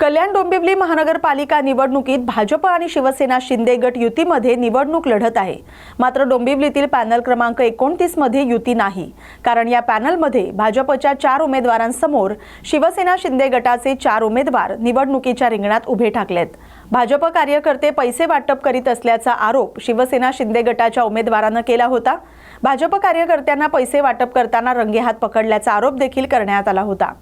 कल्याण डोंबिवली महानगरपालिका निवडणुकीत भाजप आणि शिवसेना शिंदे गट युतीमध्ये निवडणूक लढत आहे. मात्र डोंबिवलीतील पॅनल क्रमांक एकोणतीसमध्ये युती नाही. कारण या पॅनलमध्ये भाजपच्या चार उमेदवारांसमोर शिवसेना शिंदे गटाचे चार उमेदवार निवडणुकीच्या रिंगणात उभे ठाकलेत. भाजप कार्यकर्ते पैसे वाटप करीत असल्याचा आरोप शिवसेना शिंदे गटाच्या उमेदवारानं केला होता. भाजप कार्यकर्त्यांना पैसे वाटप करताना रंगेहात पकडल्याचा आरोप देखील करण्यात आला होता.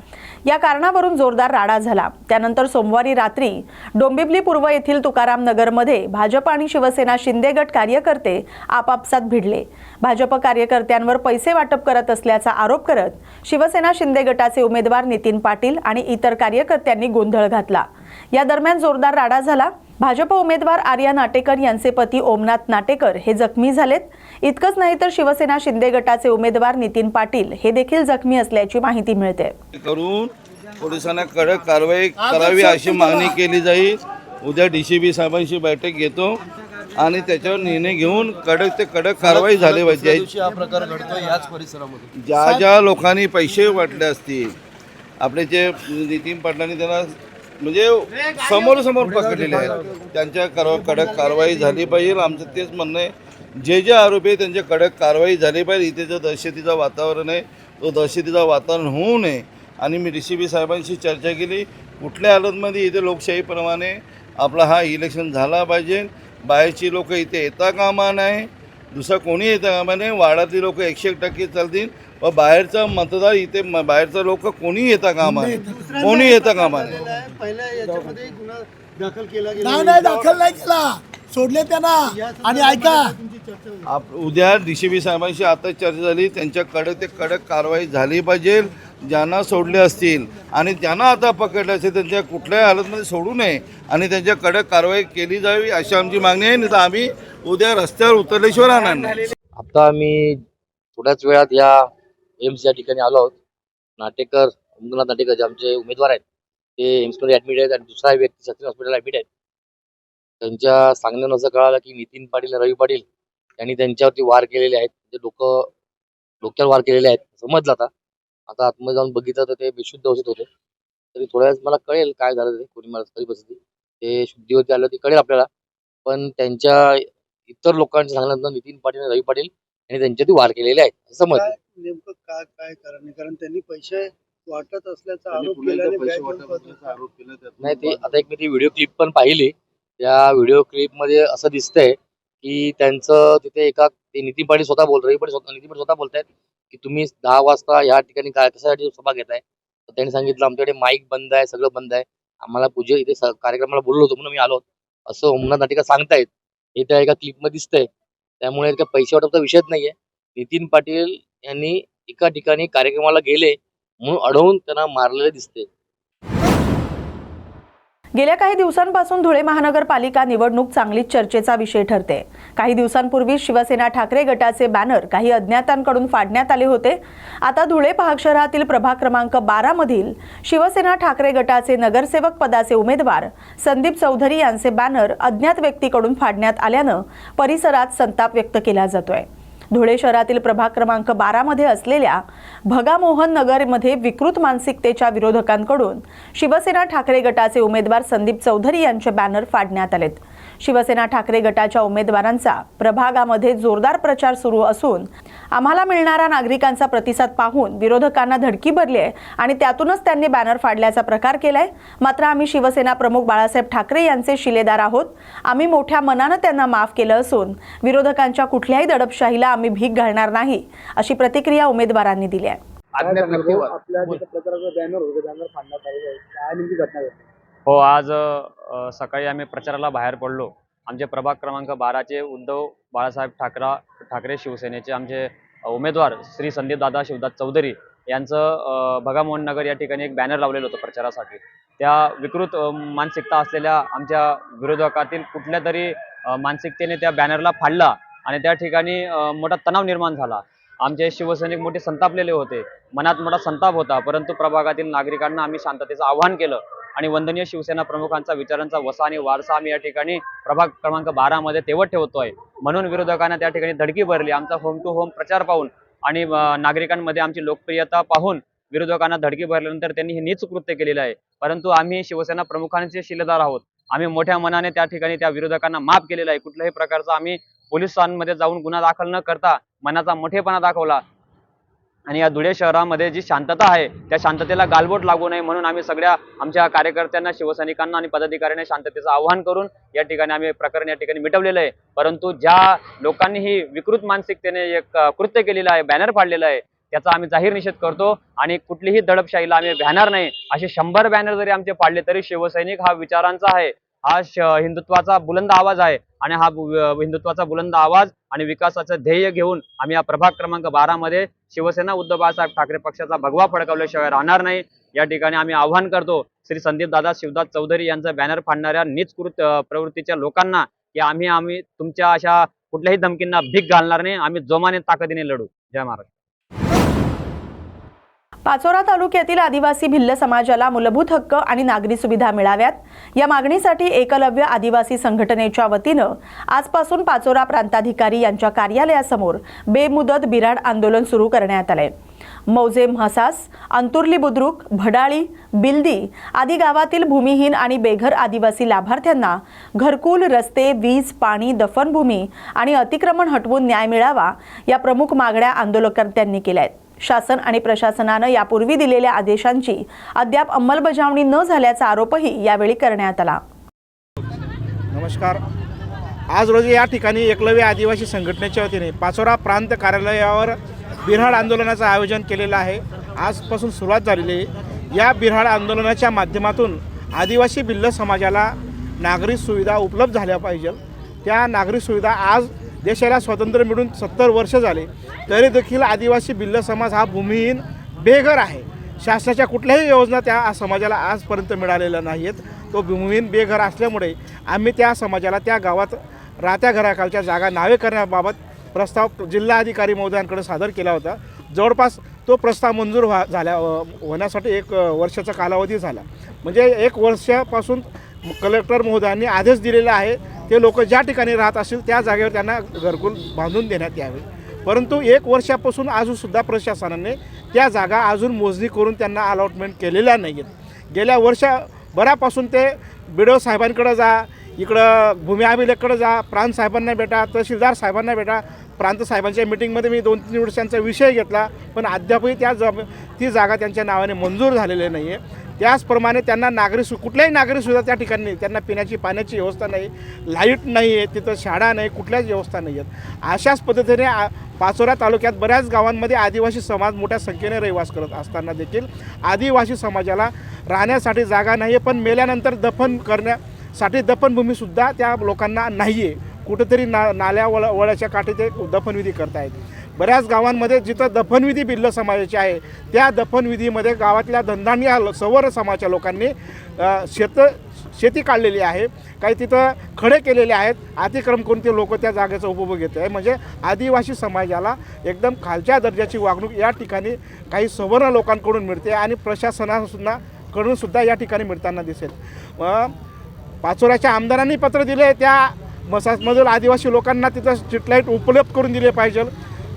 या कारणावरून जोरदार राडा झाला. त्यानंतर सोमवारी रात्री डोंबिवली पूर्व येथील तुकाराम नगरमध्ये भाजप आणि शिवसेना शिंदे गट कार्यकर्ते आपापसात भिडले. भाजप कार्यकर्त्यांवर पैसे वाटप करत असल्याचा आरोप करत शिवसेना शिंदे गटाचे उमेदवार नितीन पाटील आणि इतर कार्यकर्त्यांनी गोंधळ घातला. या दरम्यान जोरदार राडा झाला. भाजप उमेदवार आर्या नाटेकर यांचे पती ओमनाथ नाटेकर हे जखमी झालेत. इतकंच नाही तर शिवसेना शिंदे गटाचे उमेदवार नितीन पाटील हे देखील जखमी असल्याची माहिती मिळते. करून पोलिसांना कडक कारवाई करावी अशी मागणी केली जाईल. उद्या डी सी बी साहेबांशी बैठक घेतो आणि त्याच्यावर निर्णय घेऊन कडक ते कडक कारवाई झाली पाहिजे. दिवशी हा प्रकार घडतोय याच परिसरामध्ये. ज्या ज्या लोकांनी पैसे वाटले असतील आपले जे नितीन पाटलांनी त्यांना म्हणजे समोर समोर पकडलेले आहेत त्यांच्या कडक कारवाई झाली पाहिजे. आमचं तेच म्हणणं आहे. जे जे आरोपी आहे त्यांच्या कडक कारवाई झाली पाहिजे. इथे जो दहशतीचं वातावरण आहे तो दहशतीचं वातावरण होऊ नये. आणि मी डी सी बी साहेबांशी चर्चा केली. कुठल्या हालतमध्ये इथे लोकशाहीप्रमाणे आपला हा इलेक्शन झाला पाहिजे? बाहेरची लोक इथे येता कामा नाही दुसरा कोणी येता कामा नाही वाड्यातली लोक एकशे एक टक्के चालतील. व बाहेरचा मतदार इथे म- बाहेरचा लोक कोणी येता कामा नाही कोणी येता कामा नाही पहिल्या याच्यामध्ये गुन्हा दाखल केला नाही नाही दाखल नाही केला. सोडले त्यांना. आणि ऐका. आप उद्या डी सी बी साहेबांशी आता चर्चा झाली. त्यांच्या कडक ते कडक कारवाई झाली पाहिजे. ज्यांना सोडले असतील आणि ज्यांना आता पकडले असेल त्यांच्या कुठल्याही हालतमध्ये सोडू नये आणि त्यांच्या कडक कारवाई केली जावी अशी आमची मागणी आहे. नाही तर आम्ही उद्या रस्त्यावर उतरल्याशिवाय राहणार नाही. आता मी थोड्याच वेळात या एम्स या ठिकाणी आलो आहोत. नाटेकर अंगनाथ नाटेकर जे आमचे उमेदवार आहेत ते एम्समध्ये ऍडमिट आहेत आणि दुसरा व्यक्ती सचिन हॉस्पिटलला ऍडमिट आहेत. त्यांच्या सांगण्यानं असं कळालं की नितीन पाटील आणि रवी पाटील यांनी त्यांच्यावरती वार केलेले आहेत. म्हणजे डोकं डोक्यावर वार केलेले आहेत. समजलं आता. आता आतमध्ये जाऊन बघितलं तर ते बेशुद्ध अवस्थेत होते. तरी थोड्या वेळात मला कळेल काय झालं ते कोणी मला खरी परिस्थिती ते शुद्धीवरती आलं ते कळेल आपल्याला. पण त्यांच्या इतर लोकांच्या सांगण्यानं नितीन पाटील आणि रवी पाटील यांनी त्यांच्यावरती वार केलेले आहेत. असं समजलं. नेमकं काय काय कारण आहे? कारण त्यांनी पैसे वाटत असल्याचा आरोप केल्याने पैसे बँक वाटप असल्याचा आरोप केला त्यातून. नाही ते आता एक मी ती व्हिडिओ क्लिप पण पाहिली. त्या व्हिडिओ क्लिपमध्ये असं दिसतंय की त्यांचं तिथे एका ते नितीन पाटील स्वतः बोल रवी पाटील नितीन पाटील स्वतः बोलतायत की तुम्ही दहा वाजता या ठिकाणी काय कशासाठी सभा घेताय? तर त्यांनी सांगितलं आमच्याकडे माईक बंद आहे सगळं बंद आहे. आम्हाला पूजे इथे कार्यक्रमाला बोललो होतो म्हणून मी आलो असं ओमनाथ नाटिका सांगतायत. हे त्या एका क्लिपमध्ये दिसतंय. त्यामुळे काही पैसे वाटपचा विषयच नाहीये. नितीन पाटील यांनी एका ठिकाणी कार्यक्रमाला गेले म्हणून अडवून त्यांना मारलेले दिसते गेल्या काही दिवसांपासून धुळे महानगरपालिका निवडणूक चांगलीच चर्चेचा विषय ठरते. काही दिवसांपूर्वी शिवसेना ठाकरे गटाचे बॅनर काही अज्ञातांकडून फाडण्यात आले होते. आता धुळे पहाग शहरातील प्रभाग क्रमांक बारा मधील शिवसेना ठाकरे गटाचे नगरसेवक पदाचे उमेदवार संदीप चौधरी यांचे बॅनर अज्ञात व्यक्तीकडून फाडण्यात आल्यानं परिसरात संताप व्यक्त केला जातोय. धुळे शहरातील प्रभाग क्रमांक बारामध्ये असलेल्या भगामोहन नगरमध्ये विकृत मानसिकतेच्या विरोधकांकडून शिवसेना ठाकरे गटाचे उमेदवार संदीप चौधरी यांचे बॅनर फाडण्यात आलेत. शिवसेना ठाकरे गटाच्या उमेदवारांचा प्रभागामध्ये जोरदार प्रचार सुरू असून आम्हाला मिळणारा नागरिकांचा प्रतिसाद पाहून विरोधकांना धडकी भरली आहे आणि त्यातूनच त्यांनी बॅनर फाडल्याचा प्रकार केलाय. मात्र आम्ही शिवसेना प्रमुख बाळासाहेब ठाकरे यांचे शिलेदार आहोत. आम्ही मोठ्या मनानं त्यांना माफ केलं असून विरोधकांच्या कुठल्याही दडपशाहीला आम्ही भीक घालणार नाही अशी प्रतिक्रिया उमेदवारांनी दिली आहे. हो आज सकाळी आम्ही प्रचाराला बाहेर पडलो. आमचे प्रभाग क्रमांक बाराचे उद्धव बाळासाहेब ठाकरा ठाकरे शिवसेनेचे आमचे उमेदवार श्री संदीप दादा शिवदास चौधरी यांचं भगामोहन नगर या ठिकाणी एक बॅनर लावलेलं होतं प्रचारासाठी. त्या विकृत मानसिकता असलेल्या आमच्या विरोधकातील कुठल्या तरी मानसिकतेने त्या बॅनरला फाडला आणि त्या ठिकाणी मोठा तणाव निर्माण झाला. आमचे शिवसैनिक मोठे संतापलेले होते. मनात मोठा संताप होता परंतु प्रभागातील नागरिकांना आम्ही शांततेचं आवाहन केलं. आणि वंदनीय शिवसेना प्रमुखांचा विचारांचा वसा आणि वारसा आम्ही या ठिकाणी प्रभाग क्रमांक बारा मध्ये तेवत ठेवतोय. म्हणून विरोधकांना त्या ठिकाणी धडकी भरली. आमचा होम टू होम प्रचार पाहून आणि नागरिकांमध्ये आमची लोकप्रियता पाहून विरोधकांना धडकी भरल्यानंतर त्यांनी हे नीच कृत्य केलेलं आहे. परंतु आम्ही शिवसेना प्रमुखांचे शिलेदार आहोत. आम्ही मोठ्या मनाने त्या ठिकाणी त्या विरोधकांना माफ केलेला आहे. कुठल्याही प्रकारचा आम्ही पोलिसांमध्ये जाऊन गुन्हा दाखल न करता मनाचा मोठेपणा दाखवला. आणि या धुळे शहरामध्ये जी शांतता आहे त्या शांततेला गालबोट लागू नये म्हणून आम्ही सगळ्या आमच्या कार्यकर्त्यांना शिवसैनिकांना आणि पदाधिकाऱ्यांना शांततेचं आवाहन करून या ठिकाणी आम्ही प्रकरण या ठिकाणी मिटवलेलं आहे. परंतु ज्या लोकांनी ही विकृत मानसिकतेने एक कृत्य केलेलं आहे बॅनर फाडलेलं आहे त्याचा आम्ही जाहीर निषेध करतो आणि कुठलीही दडपशाहीला आम्ही भ्यानार नाही. असे शंभर बॅनर जरी आमचे फाडले तरी शिवसैनिक हा विचारांचा आहे. हा हिंदुत्वाचा बुलंद आवाज आहे आणि हा हिंदुत्वाचा बुलंद आवाज आणि विकासाचं ध्येय घेऊन आम्ही या प्रभाग क्रमांक बारा मध्ये शिवसेना उद्धव बाळासाहेब ठाकरे पक्षाचा भगवा फडकवल्याशिवाय राहणार नाही. या ठिकाणी आम्ही आव्हान करतो श्री संदीप दादा शिवदास चौधरी यांचा बॅनर फाडणाऱ्या निचकृत प्रवृत्तीच्या लोकांना की आम्ही आम्ही तुमच्या अशा कुठल्याही धमकींना भीक घालणार नाही. आम्ही जोमाने ताकदीने लढू. जय महाराज. पाचोरा तालुक्यातील आदिवासी भिल्ल समाजाला मूलभूत हक्क आणि नागरी सुविधा मिळाव्यात. या मागणीसाठी एकलव्य आदिवासी संघटनेच्या वतीनं आजपासून पाचोरा प्रांताधिकारी यांच्या कार्यालयासमोर बेमुदत बिराड आंदोलन सुरू करण्यात आलंय. मौजे म्हसास अंतुर्ली बुद्रुक भडाळी बिल्दी आदी गावातील भूमिहीन आणि बेघर आदिवासी लाभार्थ्यांना घरकुल रस्ते वीज पाणी दफनभूमी आणि अतिक्रमण हटवून न्याय मिळावा या प्रमुख मागण्या आंदोलनकर्त्यांनी केल्या आहेत. शासन आणि प्रशासनानं यापूर्वी दिलेल्या आदेशांची अद्याप अंमलबजावणी न झाल्याचा आरोपही यावेळी करण्यात आला. नमस्कार. आज रोजी या ठिकाणी एकलव्य आदिवासी संघटनेच्या वतीने पाचोरा प्रांत कार्यालयावर बिऱ्हाड आंदोलनाचं आयोजन केलेलं आहे. आजपासून सुरुवात झालेली आहे. या बिऱ्हाड आंदोलनाच्या माध्यमातून आदिवासी भिल्ल समाजाला नागरी सुविधा उपलब्ध झाल्या पाहिजे त्या नागरी सुविधा आज देशाला स्वातंत्र्य मिळून सत्तर वर्ष झाले तरी देखील आदिवासी बिल्ल समाज हा भूमिहीन बेघर आहे. शासनाच्या कुठल्याही योजना त्या समाजाला आजपर्यंत मिळालेल्या नाहीत तो भूमिहीन बेघर असल्यामुळे आम्ही त्या समाजाला त्या गावात राहत्या घराखालच्या जागा नावे करण्याबाबत प्रस्ताव जिल्हाधिकारी महोदयांकडे सादर केला होता. जवळपास तो प्रस्ताव मंजूर व्हा झाल्या होण्यासाठी एक वर्षाचा कालावधी झाला. म्हणजे एक वर्षापासून कलेक्टर महोदयांनी आदेश दिलेला आहे ते लोक ज्या ठिकाणी राहत असतील त्या जागेवर त्यांना घरकुल बांधून देण्यात यावे. परंतु एक वर्षापासून अजूनसुद्धा प्रशासनाने त्या जागा अजून मोजणी करून त्यांना अलॉटमेंट केलेल्या नाही आहेत गेल्या वर्षभरापासून ते बी साहेबांकडे जा इकडं भूमी अभिलेखकडे जा प्रांत साहेबांना भेटा तहसीलदार साहेबांना भेटा. प्रांत साहेबांच्या मिटिंगमध्ये मी दोन तीन वर्षांचा विषय घेतला पण अद्यापही त्या जब ती जागा त्यांच्या नावाने मंजूर झालेली नाही आहे त्याचप्रमाणे त्यांना नागरी सु कुठल्याही नागरिकसुद्धा त्या ठिकाणी त्यांना पिण्याची पाण्याची व्यवस्था नाही लाइट नाही आहे तिथं शाळा नाही कुठल्याच व्यवस्था नाही आहेत. अशाच पद्धतीने आ- पाचोरा तालुक्यात बऱ्याच गावांमध्ये आदिवासी समाज मोठ्या संख्येने रहिवास करत असताना देखील आदिवासी समाजाला राहण्यासाठी जागा नाही आहे पण मेल्यानंतर दफन करण्या साठी दफनभूमीसुद्धा त्या लोकांना नाही आहे कुठेतरी ना नाल्या वळ वळ्याच्या काठी ते दफनविधी करतायत बऱ्याच गावांमध्ये जिथं दफनविधी भिल्ल समाजाची आहे त्या दफनविधीमध्ये गावातल्या धंदांनी या सवर्ण समाजाच्या लोकांनी शेत शेती काढलेली आहे. काही तिथं खडे केलेले आहेत. अतिक्रम करून ते लोक त्या जागेचा उपभोग घेत आहे. म्हणजे आदिवासी समाजाला एकदम खालच्या दर्जाची वागणूक या ठिकाणी काही सवर्ण लोकांकडून मिळते आणि प्रशासनासुद्धा कडूनसुद्धा या ठिकाणी मिळताना दिसेल. पाचोऱ्याच्या आमदारांनी पत्र दिले त्या मसाजमधील आदिवासी लोकांना तिथं स्ट्रीटलाईट उपलब्ध करून दिले पाहिजे.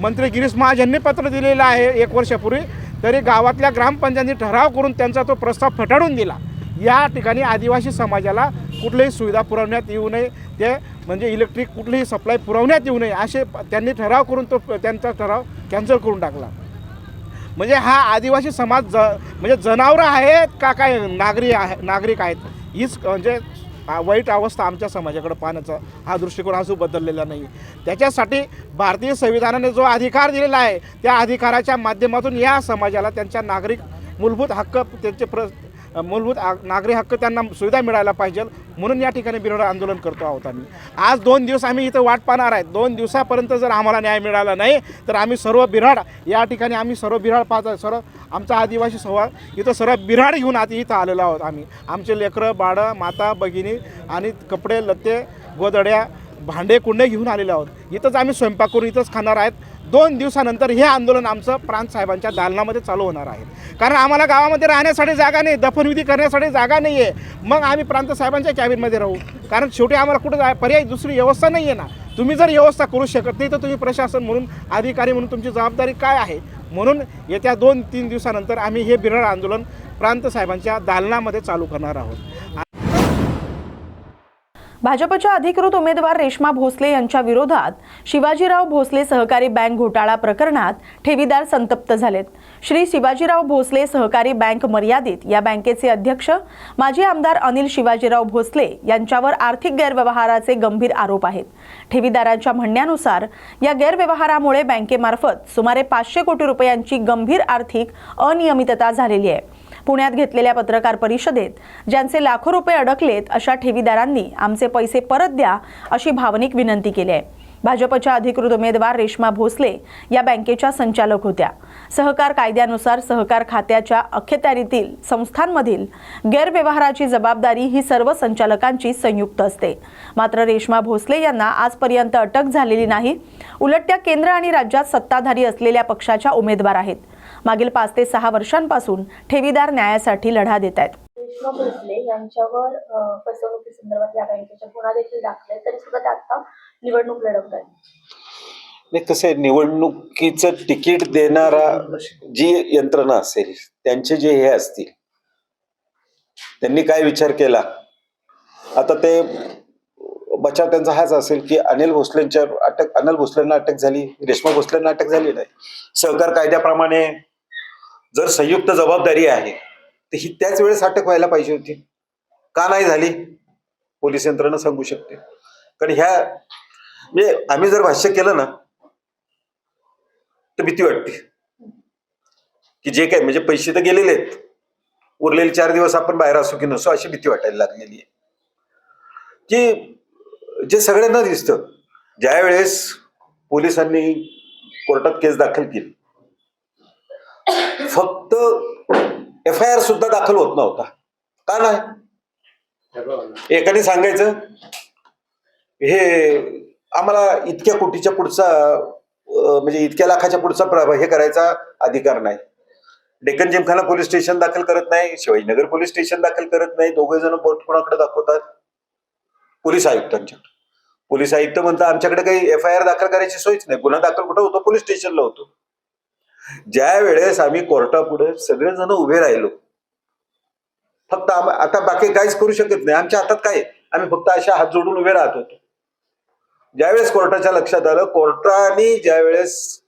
मंत्री गिरीश महाज यांनी पत्र दिलेलं आहे एक वर्षापूर्वी. तरी गावातल्या ग्रामपंचायतीने ठराव करून त्यांचा तो प्रस्ताव फटाळून दिला. या ठिकाणी आदिवासी समाजाला कुठलीही सुविधा पुरवण्यात येऊ नये. ते म्हणजे इलेक्ट्रिक कुठलीही सप्लाय पुरवण्यात येऊ नये असे त्यांनी ठराव करून तो त्यांचा ठराव कॅन्सल करून टाकला. म्हणजे हा आदिवासी समाज ज म्हणजे जनावरं आहेत का काय? नागरी आहे नागरिक आहेत. हीच म्हणजे आ- वाईट अवस्था आमच्या समाजाकडे पाहण्याचा हा दृष्टिकोन अजून बदललेला नाही. त्याच्यासाठी भारतीय संविधानाने जो अधिकार दिलेला आहे त्या अधिकाराच्या माध्यमातून या समाजाला त्यांच्या नागरिक मूलभूत हक्क त्यांचे प्र मूलभूत नागरी हक्क त्यांना सुविधा मिळायला पाहिजे. म्हणून या ठिकाणी बिरोड आंदोलन करतो आहोत आम्ही. आज दोन दिवस आम्ही इथं वाट पाहणार आहेत दोन दिवसापर्यंत जर आम्हाला न्याय मिळाला नाही तर आम्ही सर्व बिराड या ठिकाणी आम्ही सर्व बिराड पाहत आहे. सर्व आमचा आदिवासी संवाद इथं सर्व बिराड घेऊन आधी इथं आलेलो आहोत आम्ही. आमचे लेकरं बाळं माता भगिनी आणि कपडे लत्ते गोदड्या भांडे कुंडे घेऊन आलेले आहोत. इथंच आम्ही स्वयंपाक करून इथंच खाणार आहेत. दोन दिवसानंतर हे आंदोलन आमचं प्रांत साहेबांच्या दालनामध्ये चालू होणार आहे. कारण आम्हाला गावामध्ये राहण्यासाठी जागा नाही दफनविधी करण्यासाठी जागा नाही आहे मग आम्ही प्रांत साहेबांच्या कॅबिनमध्ये राहू. कारण शेवटी आम्हाला कुठं जाय पर्याय दुसरी व्यवस्था नाही आहे ना. तुम्ही जर व्यवस्था करू शकत नाही तर तुम्ही प्रशासन म्हणून अधिकारी म्हणून तुमची जबाबदारी काय आहे? म्हणून येत्या दोन तीन दिवसानंतर आम्ही हे बिरळ आंदोलन प्रांत साहेबांच्या दालनामध्ये चालू करणार आहोत. भाजपच्या अधिकृत उमेदवार रेश्मा भोसले यांच्या विरोधात शिवाजीराव भोसले सहकारी बँक घोटाळा प्रकरणात ठेवीदार संतप्त झालेत. श्री शिवाजीराव भोसले सहकारी बँक मर्यादित या बँकेचे अध्यक्ष माजी आमदार अनिल शिवाजीराव भोसले यांच्यावर आर्थिक गैरव्यवहाराचे गंभीर आरोप आहेत. ठेवीदारांच्या म्हणण्यानुसार या गैरव्यवहारामुळे बँकेमार्फत सुमारे पाचशे कोटी रुपयांची गंभीर आर्थिक अनियमितता झालेली आहे. पुण्यात घेतलेल्या पत्रकार परिषदेत ज्यांचे लाखो रुपये अडकलेत अशा ठेवीदारांनी आमचे पैसे परत द्या अशी भावनिक विनंती केली आहे. भाजपच्या अधिकृत उमेदवार रेश्मा भोसले या बँकेच्या संचालक होत्या. सहकार कायद्यानुसार सहकार खात्याच्या अखत्यारीतील संस्थांमधील गैरव्यवहाराची जबाबदारी ही सर्व संचालकांची संयुक्त असते. मात्र रेश्मा भोसले यांना आजपर्यंत अटक झालेली नाही. उलट त्या केंद्र आणि राज्यात सत्ताधारी असलेल्या पक्षाच्या उमेदवार आहेत. मागील पाच ते सहा वर्षांपासून ठेवीदार न्यायासाठी लढा देत आहेत. रेश्मा भोसले यांच्यावर फसवणुकीसंदर्भात या बँकेच्या गुन्हा देखील दाखल आहे. तरी सुद्धा ते आता निवडणूक लढवत आहेत. नाही कसं आहे निवडणुकीचं तिकीट देणारा जी यंत्रणा असेल त्यांचे जे हे असतील त्यांनी काय विचार केला? आता ते बचाव त्यांचा हाच असेल की अनिल भोसलेंच्या अटक अनिल भोसलेंना अटक झाली रेश्मा भोसलेंना अटक झाली नाही. सहकार कायद्याप्रमाणे जर संयुक्त जबाबदारी आहे तर ही त्याच वेळेस अटक व्हायला पाहिजे होती. का नाही झाली? पोलीस यंत्रणा सांगू शकते. कारण ह्या म्हणजे आम्ही जर भाष्य केलं ना तर भीती वाटते. की जे काय म्हणजे पैसे तर गेलेले आहेत. उरलेले चार दिवस आपण बाहेर असू की नसो अशी भीती वाटायला लागलेली आहे. की जे सगळ्यांना दिसतं ज्या वेळेस पोलिसांनी कोर्टात केस दाखल केली फक्त एफ आय आर सुद्धा दाखल होत नव्हता. का नाही? एकाने सांगायचं हे आम्हाला इतक्या कोटीच्या पुढचा म्हणजे इतक्या लाखाच्या पुढचा हे करायचा अधिकार नाही. डेक्कन जिमखाना पोलीस स्टेशन दाखल करत नाही शिवाजीनगर पोलीस स्टेशन दाखल करत नाही दोघे जण बोट कोणाकडे दाखवतात? पोलीस आयुक्तांच्या. पोलीस आयुक्त म्हणतात आमच्याकडे काही एफ आय आर दाखल करायची सोयच नाही. गुन्हा दाखल कुठं होतो? पोलीस स्टेशनला होतो. ज्या वेळेस आम्ही कोर्टापुढे सगळेजण उभे राहिलो फक्त आम- आता बाकी काहीच करू शकत नाही. आमच्या हातात काय आम्ही फक्त अशा हात जोडून उभे राहत होतो. ज्यावेळेस कोर्टाच्या लक्षात आलं कोर्टाने ज्यावेळेस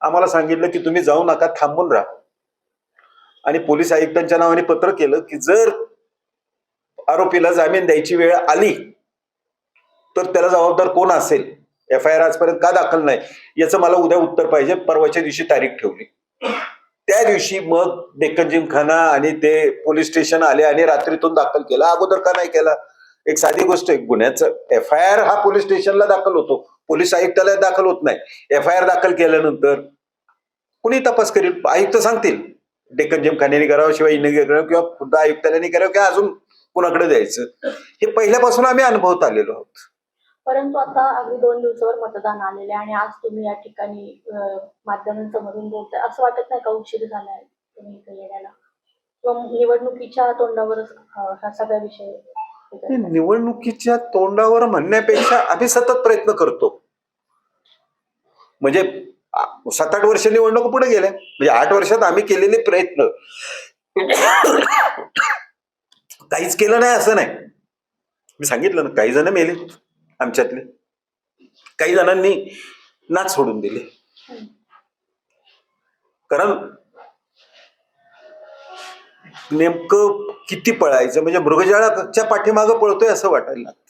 आम्हाला सांगितलं की तुम्ही जाऊ नका थांबून राहा. आणि पोलीस आयुक्तांच्या नावाने पत्र केलं की जर आरोपीला जामीन द्यायची वेळ आली तर त्याला जबाबदार कोण असेल? एफ आय आर आजपर्यंत का दाखल नाही? याचं मला उद्या उत्तर पाहिजे. परवाच्या दिवशी तारीख ठेवली. त्या दिवशी मग डेक्कन जिमखाना आणि ते पोलीस स्टेशन आले आणि रात्रीतून दाखल केला. अगोदर का नाही केला? एक साधी गोष्ट आहे गुन्ह्याचं. एफ आय आर हा पोलीस स्टेशनला दाखल होतो. पोलीस आयुक्तालयात दाखल होत नाही. एफ आय आर दाखल केल्यानंतर कुणी तपास करील? आयुक्त सांगतील. डेक्कन जिमखान्याने करावं शिवाय इने करावं किंवा खुद्द आयुक्तालयाने करावं किंवा अजून कुणाकडे द्यायचं? हे पहिल्यापासून आम्ही अनुभवत आलेलो आहोत. परंतु आता अगदी दोन दिवसावर मतदान आलेले आणि आज तुम्ही या ठिकाणी माध्यमांसमोरून बोलताय. असं वाटत नाही का उशीर झालाय तुम्ही इथे येण्याला? किंवा निवडणुकीच्या तोंडावरच हा सगळा विषय निवडणुकीच्या तोंडावर म्हणण्यापेक्षा आम्ही सतत प्रयत्न करतो. म्हणजे सात आठ वर्ष निवडणूक पुढे गेल्या म्हणजे आठ वर्षात आम्ही केलेले प्रयत्न. काहीच केलं नाही असं नाही. मी सांगितलं ना काही जण मेले. आमच्यातले. काही जणांनी नाच सोडून दिले. कारण नेमकं किती पळायचं? म्हणजे मृगजळाच्या पाठीमागं पळतोय असं वाटायला लागतं.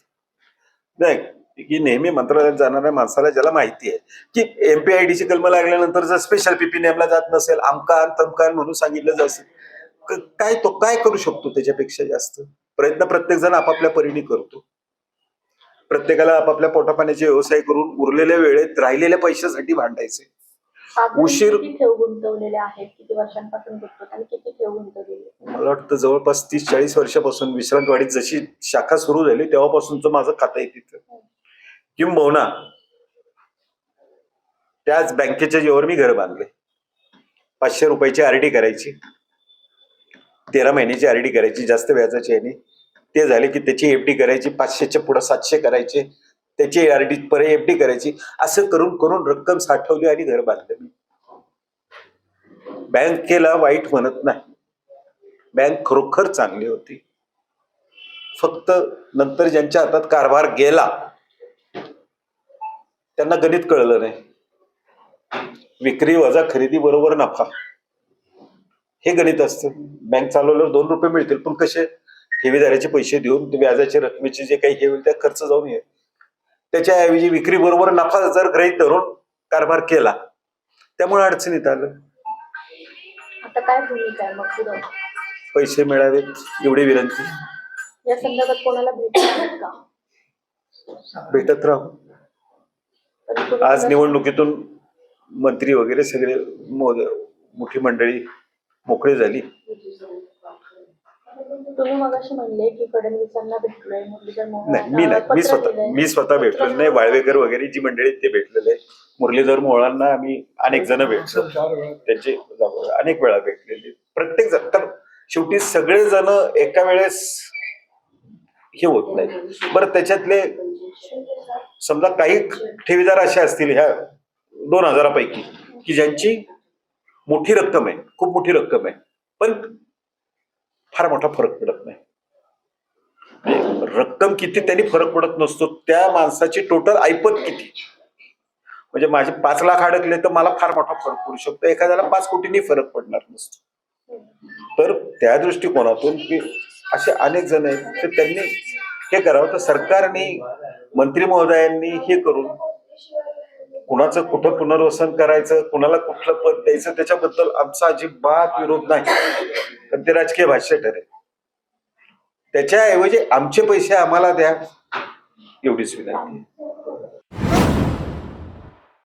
नाही की नेहमी मंत्रालयात जाणाऱ्या माणसाला ज्याला माहिती आहे की एमपीआयडीची कलम लागल्यानंतर जर स्पेशल पीपी नेमला जात नसेल आमकान तमकान म्हणून सांगितलं जातं काय तो काय करू शकतो त्याच्यापेक्षा जास्त? प्रयत्न प्रत्येक जण आपापल्या परीने करतो. प्रत्येकाला आपापल्या पोटापाण्याचे व्यवसाय करून उरलेल्या वेळेत राहिलेल्या पैशासाठी भांडायचे. उशीर- ठेव गुंतवलेले आहेत? किती वर्षांपासून आणि किती ठेव गुंतवलेले? मला वाटतं जवळपास तीस चाळीस वर्षापासून विश्रांतवाडीत जशी शाखा सुरू झाली तेव्हापासूनच माझं खातं आहे तिथं. किंबहुना त्याच बँकेच्या जीवावर मी घर बांधले. पाचशे रुपयाची आरडी करायची. तेरा महिन्याची आरडी करायची जास्त व्याजाची आणि ते झाले की त्याची एफ डी करायची पाचशेच्या पुढे सातशे करायचे त्याची आर डी परे एफ डी करायची असं करून करून रक्कम साठवली आणि घर बांधलं मी. बँकेला वाईट म्हणत नाही. बँक खरोखर चांगली होती. फक्त नंतर ज्यांच्या हातात कारभार गेला त्यांना गणित कळलं नाही. विक्री वजा खरेदी बरोबर नफा. हे गणित असतं. बँक चालवल्यावर दोन रुपये मिळतील पण कसे? ठेवीदाराचे पैसे देऊन व्याजाच्या रकमेचे जे काही हे होईल त्या खर्च जाऊन येईल त्याच्याऐवजी विक्री बरोबर नफा जर ग्रहित धरून कारभार केला त्यामुळे अडचणीत आलं. आता काय भूमिका आहे मग पुढं? पैसे मिळावेत एवढी विनंती. या संदर्भात कोणाला भेटणार का? भेटत राहू. आज निवडणुकीतून मंत्री वगैरे सगळे मोठी मंडळी मोकळी झाली. तुम्ही मगाशी म्हणले की फडणवीसांना भेटलोय मुरलीधर मोहोळ. नाही मी नाही. मी स्वतः. मी स्वतः भेटलो नाही वाळवेकर वगैरे जी मंडळी आहेत ते भेटलेले आहेत. मुरलीधर मोहळांना आम्ही अनेक जण भेटलो. त्यांचे अनेक वेळा भेटलेले प्रत्येक जण तर शेवटी सगळे जण एका वेळेस हे होत नाही. बरं त्याच्यातले समजा काही ठेवीदार असे असतील ह्या दोन हजारापैकी की ज्यांची मोठी रक्कम आहे खूप मोठी रक्कम आहे. पण फार मोठा फरक पडत नाही. म्हणजे रक्कम किती त्यांनी फरक पडत नसतो त्या माणसाची टोटल ऐपत किती? म्हणजे माझे पाच लाख अडकले तर मला फार मोठा फरक पडू शकतो. एखाद्याला पाच कोटींनी फरक पडणार नसतो. तर त्या दृष्टिकोनातून की असे अनेक जण आहेत तर त्यांनी हे करावं. तर सरकारने मंत्री महोदयांनी हे करून कुणाचं कुठं पुनर्वसन करायचं कुणाला कुठलं पद द्यायचं त्याच्याबद्दल आमचा अजिबात विरोध नाही. पण ते राजकीय भाष्य ठरेल. त्याच्याऐवजी आमचे पैसे आम्हाला द्या एवढीच विनंती.